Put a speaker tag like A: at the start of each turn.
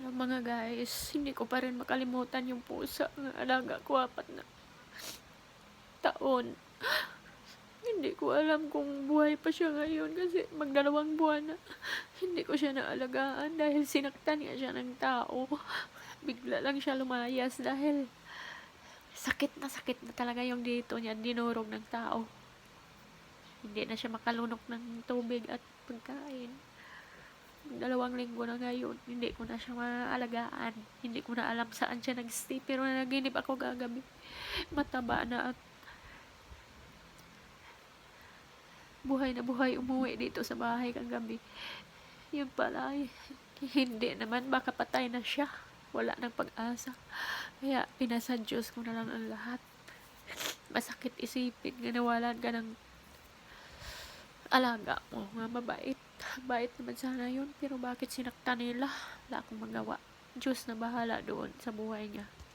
A: Alam mga guys, hindi ko pa rin makalimutan yung pusa ng alaga ko apat na taon. Hindi ko alam kung buhay pa siya ngayon kasi magdalawang buwan na. Hindi ko siya naalagaan dahil sinaktan niya siya ng tao. Bigla lang siya lumayas dahil sakit na sakit na talaga yung dito niya, dinurog ng tao. Hindi na siya makalunok ng tubig at pagkain. Dalawang linggo na ngayon, hindi ko na siya maaalagaan. Hindi ko na alam saan siya nag-stay. Pero nanaginip ako gagabi. Mataba na at buhay na buhay umuwi dito sa bahay kagabi. Yun pala, hindi naman. Baka patay na siya. Wala nang pag-asa. Kaya pinasa Diyos ko na lang ang lahat. Masakit isipin nga nawalan ka ng alaga mo, nga mabait. Bait naman sana yun, pero bakit sinaktan nila? Wala akong magawa. Diyos na bahala doon sa buhay niya.